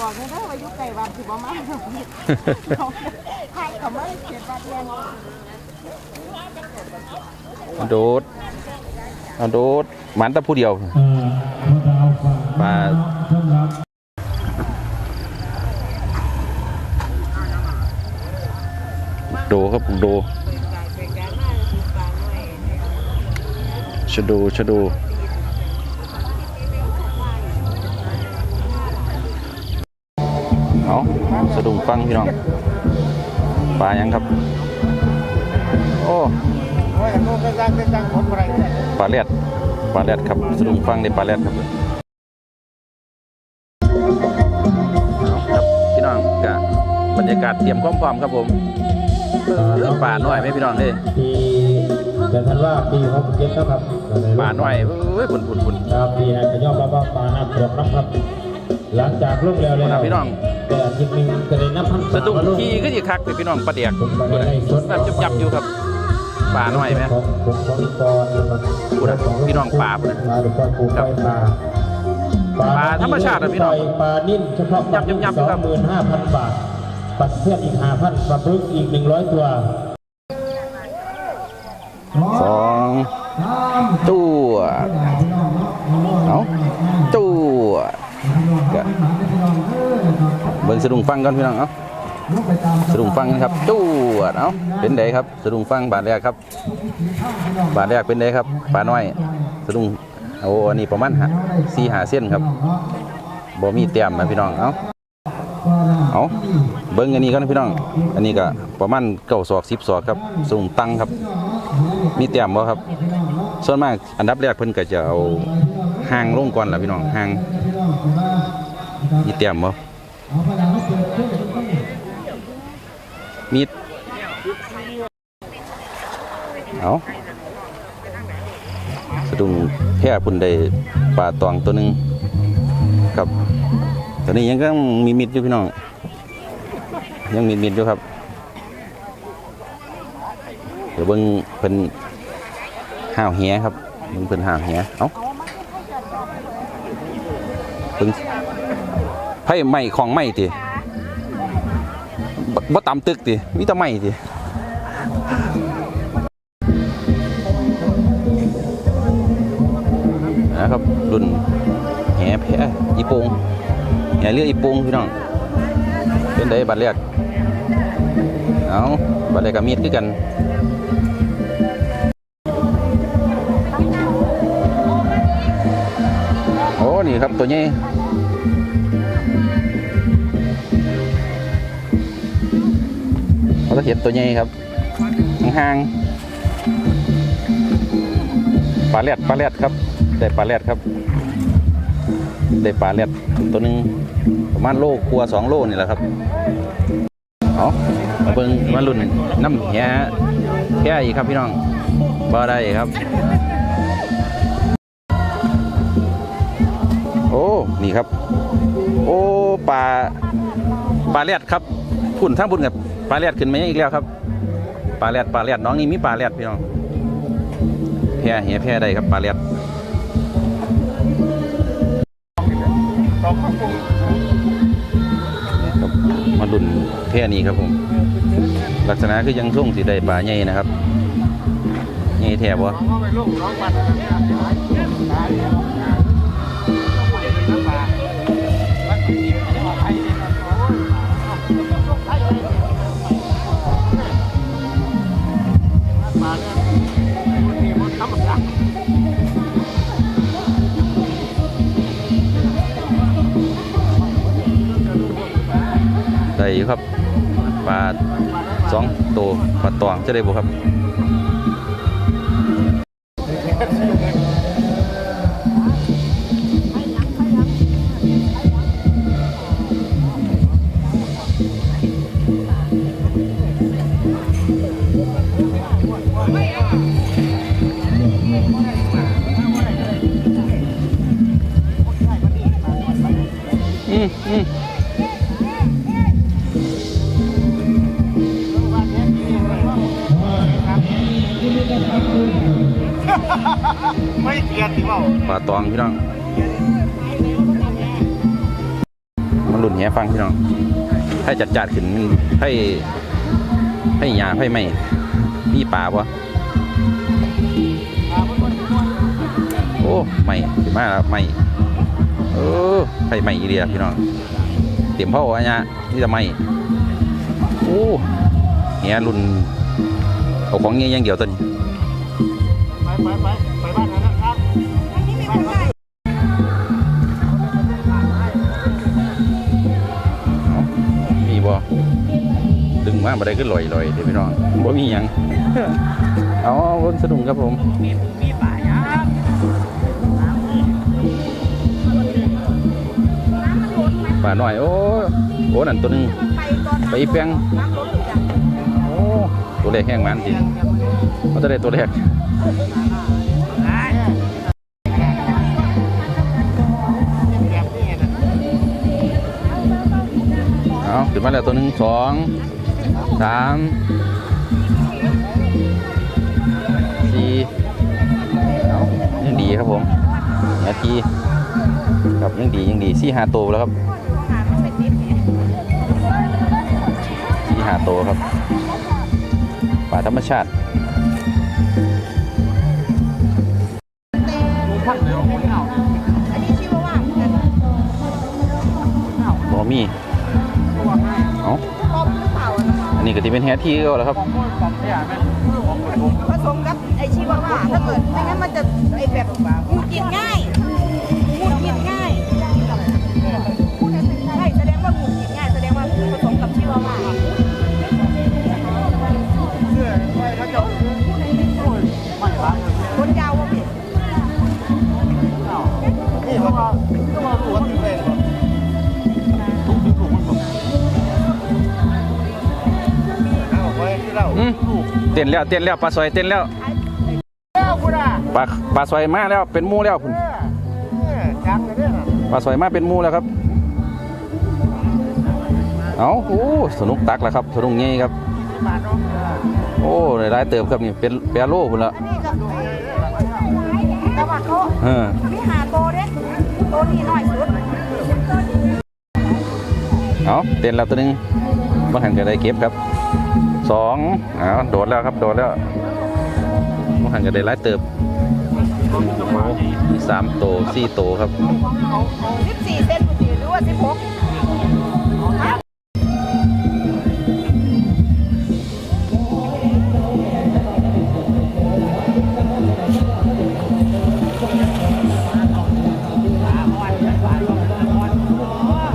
บอกเลยนะว่าอยุคไก่วัดสิบ่มาถ่ายเขามาเขียนวัดเรียนเอาโดดเอาโดดหมันแตะผู้เดียวปลาโดครับโดชะโดชะโด เอาสะดุ้งฟังพี่น้องปลายังครับ โอ้ปลาแรดปลาแรดครับสะดุ้งฟังในปลาแรดครับครับพี่น้องกะบรรยากาศเตรียมความพร้อมครับผมเออป่าน้อยไหมพี่น้องเด้ยปีเดือนธันวาปีหกเจ็ดนะครับป่าน้อยเอ้ยปุ่นปุ่นปุ่นครับปีให้ขยอมรับว่าป่าน้ำท่วมนะครับ หลังจากลงแล้วแล้วพี่น้องแต่ทีนึงจะได้น้ำพันสะดุ้งขี่ก็สิคักเลยพี่น้องปลาเดียกผมก็ได้สดแบบจับจับอยู่ครับป่าน้อยไหมของผมของอีกอนนะครับพูดนะพี่น้องป่าพูดนะมาดูปลาปูปล่อยปลาปลาธรรมชาตินะพี่น้องปล่ยปลานิ่มเฉพาะยับยับยับสองหมื่นห้าพันบาทปัดเพื่อนอีกห้าพันปลาบึกอีกหนึ่งร้อยตัวสองตัวเอาตัว ก็เบิ่งสะดุ้งฟังก่อนพี่น้องเอ้าสะดุ้งฟังนะครับตัวเอ้าเป็นไดครับสะดุ้งฟังบาทแรกครับ บาทแรกเป็นไดครับปลาน้อยสะดุ้งโอ้อันนี้ประมาณสี่หาเส้นครับบ่มีเตียมนะพี่น้องเอ้าเอาเบิ่งอันนี้ก่อนนะพี่น้อง อันนี้ก็ประมาณเก้าศอกสิบศอกครับสูงตั้งครับ มีเตียมบ่ครับ ส่วนมากอันดับแรกเพิ่นก็จะเอาหางลงก่อนแหละพี่น้องหาง มีเตรียมบ่มีดเอาสะดุ้งแพร่พุ่นได้ปลาตองตัวหนึงครับตอนนี้ยังก็มีมิดอยู่พี่น้อง ยังมีมิดอยู่ครับ เดี๋ยวเบิ่งเพิ่นห้าวเหียครับเบิ่งเพิ่นห้าวเหียเอ้า เพิ่นไผไม้ของไม้ติบ่ตามตึกติมีแต่ไม้ตินะครับรุ่นแหแพอีโปงแหเรืออีโปงพี่น้อง เป็นไดบัดแรกเอาบัดแรกก็มีดคือกัน ตัวนี้เราจะเห็นตัวนี้ครับห่างๆปลาแรดปลาแรดครับ ได้ปลาแรดครับ ได้ปลาแรดตัวหนึ่งประมาณโลกลัวาสองโลนี่แหละครับเอามาเบิ่งมาลุ่นน้ำแห่แค่อีกครับพี่น้องบ่ได้ครับ อ้นี่ครับ โอ้ปลาปลาแรดครับพุ่นทั้งพุ่นกับปลาแรดขึ้นมาอีกแล้วครับปลาแรดปลาแรดน้องนี่มีปลาแรดพี่น้องแพร่เหียแพร่ได้ครับปลาแรดมาดุนแพร่นี้ครับผม ลักษณะคือยังส่งสีได้ปลาใหญ่นะครับใหญ่แถบวะ สองตัวปลาตองจะได้บ่ครับอืมอืม ไม่เกียดที่เปล่าปลาตองพี่น้องมาลุนรุ่นแหฟังพี่น้องให้จัดจัดขึ้นให้ให้ยาให้ไม่มีป่าปะโอ้ไม่ขึ้นมาแล้วไม่เออให้ไม่อีเดียพี่น้องเตรียมพ่อวะเนี่ยนี่จะไม่โอ้เฮียรุ่นเอาของเงี้ยย่างเดียวตัวนี้ ไปไปไปบ้านนั้นนะครับอันนี้มีบ่ดึงมาบ่ได้ขึ้นลอยลอยๆเดี๋ยวพี่น้องบ่มีหยังเอาวนสนุกครับผมป่าหน่อยโอ้โหนั่นตัวนึงไปอีแปงน้งโอ้ตัวเล็กแห้งมันจริงมันจะได้ตัวเล็ก เอาขึ้นมาแล้วตัวหนึ่งสองสามสี่เอายังดีครับผมนาทีครับยังดียังดีสี่ห้าตัวแล้วครับหามันเป็นนิดเนี่ยสี่ห้าตัวครับป่าธรรมชาติ ที่เป็นแฮที่ก็แล้วครับผสมกับไอชีวาว่าถ้าเกิดไม่งั้นมันจะไอแบบงูกินง่ายงูกินง่ายใช่แสดงว่างูกินง่ายแสดงว่าผสมกับชีวาว่าคนยาวว่าผิดนี่เขาก็ก็มาตัวที่เป็น ต้นแล้วเต้นแล้วปลาซอยเต้นแล้วแล้วคุณอะปลาปลาซอยมาแล้วเป็นหมูแล้วคุณเนี่ยจังเลยเนี่ยนะปลาซอยมาเป็นหมูแล้วครับเอาโอ้สนุกตักแล้วครับสนุกงี้ครับบาทน้องโอ้หลายๆเติบครับนี่เป็นเปียโลคุณละอันนี้กับแต่ว่าเขาเออมีหาโตเด้โตนี่น้อยสุดเอาเต้นแล้วตัวหนึงมาหันกันได้เก็บครับ สองเอาวโดดแล้วครับโดดแล้วมหันกันได้หลายเติบสามโตสี่โตครับสิบสี่เซนหรือว่าสิบหก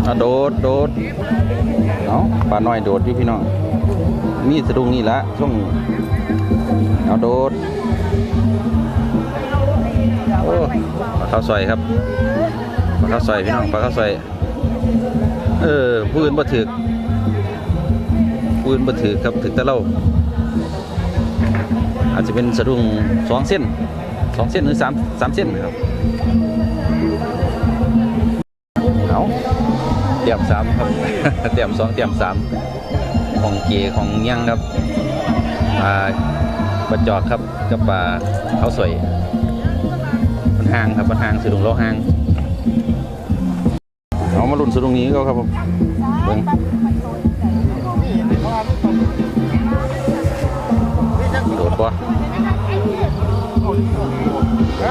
อะโดดโดด เอาปลาน้อยโดดอยู่พี่น้อง มีสะดุ้งนี่ละช่วงเอาโดดโอ้ปลาข้าวซอยครับปลาข้าวซอยพี่น้องปลาข้าวซอยเออผู้อื่นบ่ถือกผู้อื่นบ่ถือครับถือแต่เราอาจจะเป็นสะดุ้งสองเส้นสองเส้นหรือสามสามเส้นครับ ยมสามครับ เตรียมสองเตรียมสามของเกของยังครับปลาปลาจอกครับกับปลาข้าวสวยมันห่างครับมันห่างสะดุงโลห่างเอามาลุ่นสะดุงนี้ก็ครับผมเบิ่งโดดปะ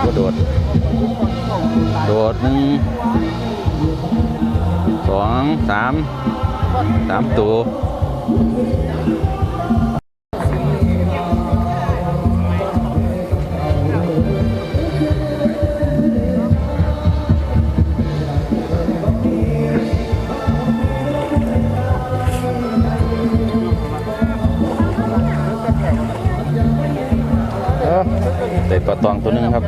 โดด โดดโดดหนึ่งส องสามสามตัวเออได้ปลาตองตัวนึงครับ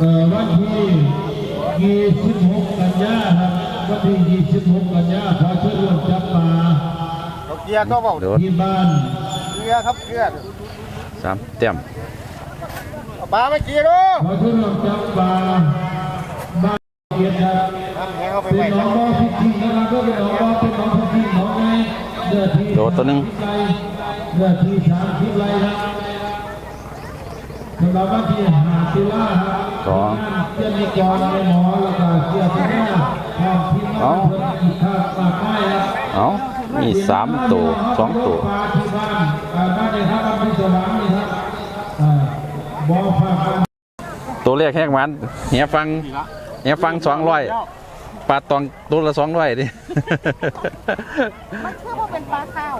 วันที่26กันยาครับวันที่26กันยาขอเชิญร่วมจับปลาเราเกียร์ก็บอกโดดที่บ้านเกียร์ครับเกียร์สามเต็มเอาปลาไม่เกียร์ดูขอเชิญร่วมจับปลาบ้านเกียรตินะครับทำแหงเข้าไปเป็นไว้น้องบ่อพิจิงนะครับก็เป็นน้องบ่อเป็นน้องพิจิงน้องไงเนื้อที่โดดตัวหนึ่งเนื้อที่สามสิบไร่ครับ สำหรับวันที่หาศิลาครับสองเจ้านิกรในหมอแล้วก็เกี่ยวกับหน้าพร้อมที่น้องเพิ่นอีกข้างมากมายครับเอามีสามตัวสองตัวปลาที่บ้านบ้านในท่าบ้านที่สว่างนี่ครับบ่อฝากกันตัวแรกแห้งหวานเฮียฟังเฮียฟังสองร้อยปลาตองตัวละสองร้อยดิมันคือว่าเป็นปลาข้าว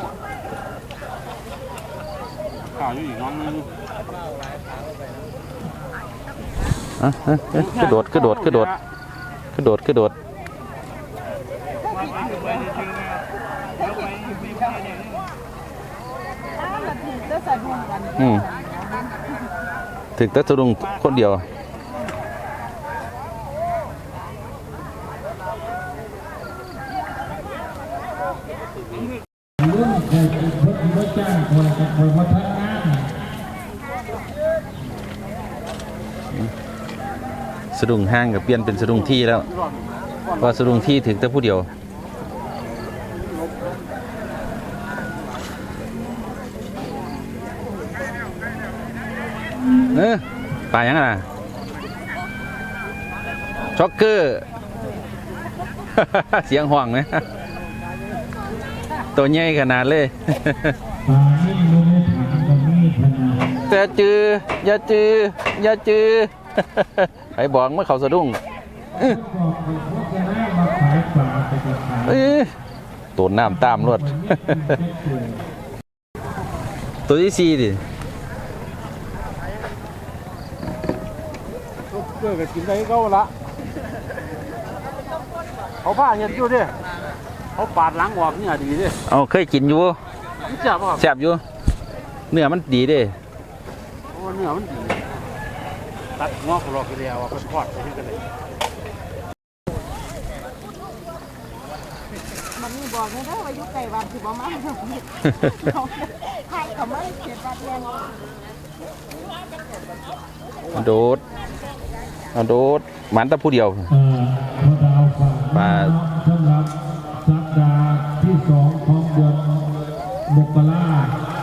ข่าวอยู่อีกน้องนึง อะอะอะกระโดดกระโดดกระโดดกระโดดกระโดดอ้าวมันถึงจะสะดุ้งกันอืมถึงแต่สะดุ้งคนเดียวรื่องเคยเป็นคนที่ว่าจ้างคนจะคอยมาทำงา สะดุ้งห้างกับเปลี่ยนเป็นสะดุ้งที่แล้วเพราะสะดุ้งที่ถึงแต่ผู้เดียวเออปลายังไงล่ะช็อกเกอร์เสียงห่วงไหมตัวใหญ่ขนาดเลยปลาไม่รู้ไม่ถามก็มีพนาแต่จือ อย่าจือ อย่าจือ ไอ้บอกเมื่อเขาสะดุ้งบอกเลยว่าจะน่ามาขายปลาไปจะขายเอ้ยตัวน้ำตามรวด ตัวที่สี่ดิเกิดกับกินได้ก็ละเขาผ้าเห็นอยู่ดิเขาปาดหล้างออกเนี่ยดีดิเอาเคยกินอยู่บ่นี่จับป่ะแซ่บอยู่ เนื้อมันดีเด้โอ้เนื้อมันดี ตัดงอกหลอกเดียวก็ทอดไปที่กันเลยมันมีบอกไม่ได้ว่าอยู่ไก่วันคือบ่มาใครเขาไม่เขียนบัตรเรียนโดดเอาโดดหมันแต่ผู้เดียวเอ่อพอดาวฝากปลาสำหรับสัปดาห์ที่สองของเดือนมกรา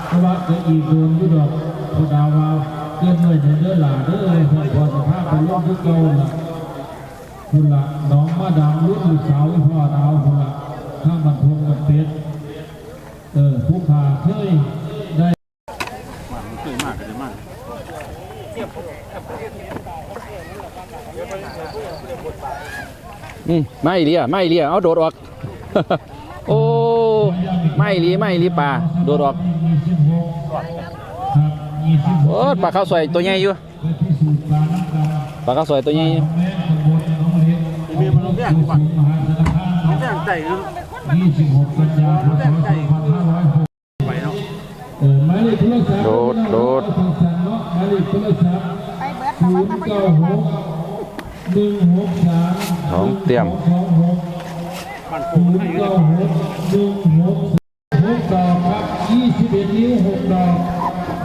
เพราะว่าจะอีกเดือนอยุดอกพอดาวว่า เกินหน่วยเดือนเดือหล่าเด้อพอพอสภาพเป็นโรคที่เก่าล่ะคุณละน้องมาดามรุ่นลูกสาวอีพ่อดาวคุณละข้างบันทงบันเป็ดเออผู้ขาเคยได้มันเคยมากกันเลยมากอืมไม่เลียไม่เลียเอาโดดออก โอ้ ไม่เลีไม่เลีปลาโดดออก โอ้กปลาข้าวสวยตัวใหญ่อยู่ไปพิสูจน์ปลาน้ำกันปลาข้าวสวยตัวใหญ่อยู่แม่ตำบลหนองเล็กมีมันต้องแยกก่อนมหาสารคามต้องแยกใจกัน26กันยายน2560ไปเนาะเออหมายเลขโทรศัพท์โดดโดดสั่งๆเนาะหมายเลขโทรศัพท์ไปเบิดแต่ว่าถ้าไปอยู่ในบ้าน196ของเตรียม123บ้านปูให้อยู่ใน196 163 6ดอกครับ21นิ้ว6ดอก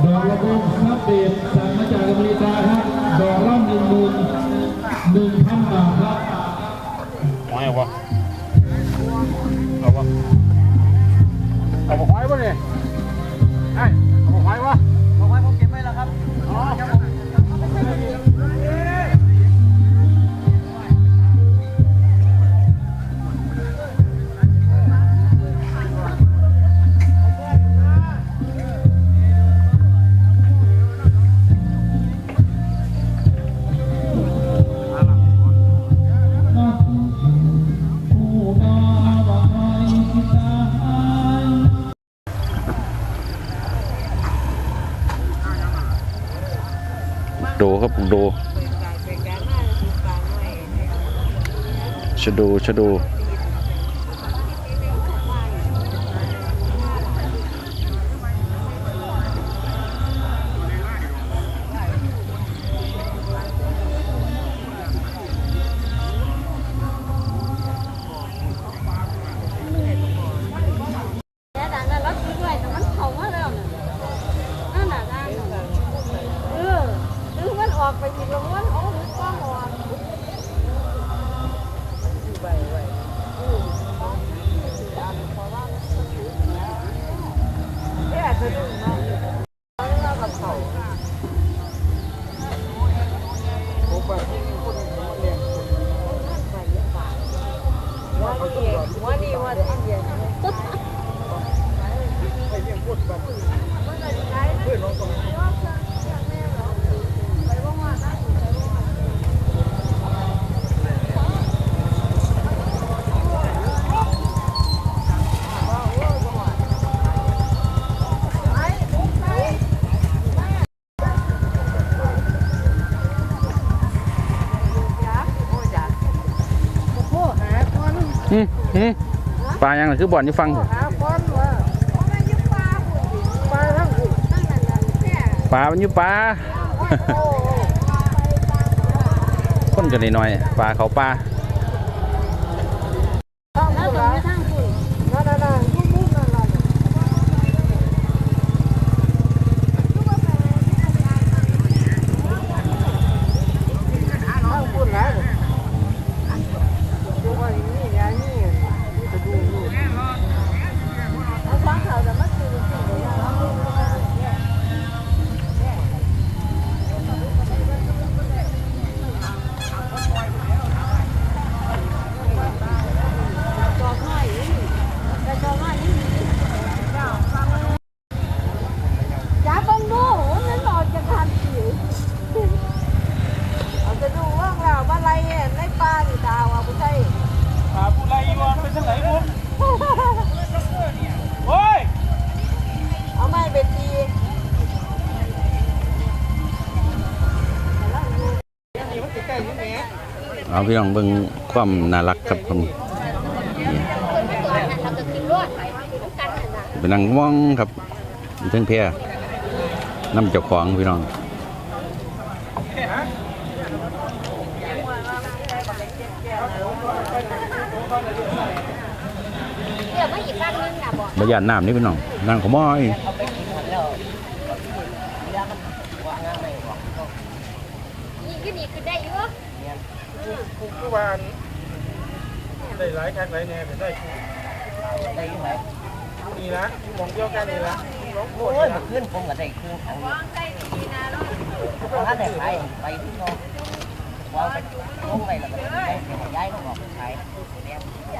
ดอกละวงซับเบส ดูชะดูชะดู หัว ปลายังล่ะคือบ่อนอยู่ฟังผมหาก้อนว่าเพราะมันยึดปลาปลาทั้งหุ่นตั้งแต่นั้นแค่ปลามันอยู่ปลาโอ้คนกันหน่อยๆปลาเขาปลา เอาพี่น้องเบิ่งความน่ารักครับผมเป็นนางม่องครับอยู่เทิงเพียน้ำเจ้าของพี่น้องเดี๋ยวมาอีกบ้านนึงนะบอกบรยานน้ำนี่พี่น้องนางขโมย นี่ก็นี่คือได้เยอะ คือวานได้หลายครั้งหลายแน่แต่ได้ได้ยังไงนี่นะมองเดียวกันนี่ละน้องโคตรโอ้ยนะมาขึ้นผมก็ได้ขึ้นครั้งนี้เพราะถ้าได้ขายไปที่เขาวางไปลงไปแล้วก็ได้ไปย้ายลงออกขายนี่เ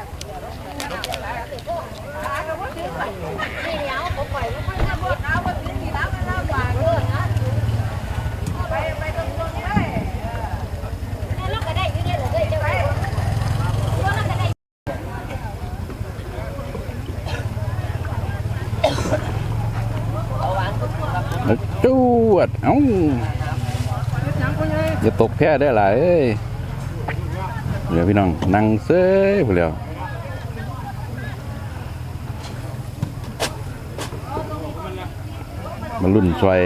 ดี๋ยวผมปล่อยแล้วค่อยมาบอกเอาว่าถึงนี่แล้วมันเล่าหวานเลยนะไปไปตรงๆเลยแล้วเราก็ได้อยู่เนี่ยเหรอเด้เจ้าว่าเราก็ได้ จวด เอ้าอย่าตกแพ้ได้หลายเดี๋ยวพี่น้อง นั่งเซ่ไปแล้วมารุ่นซอย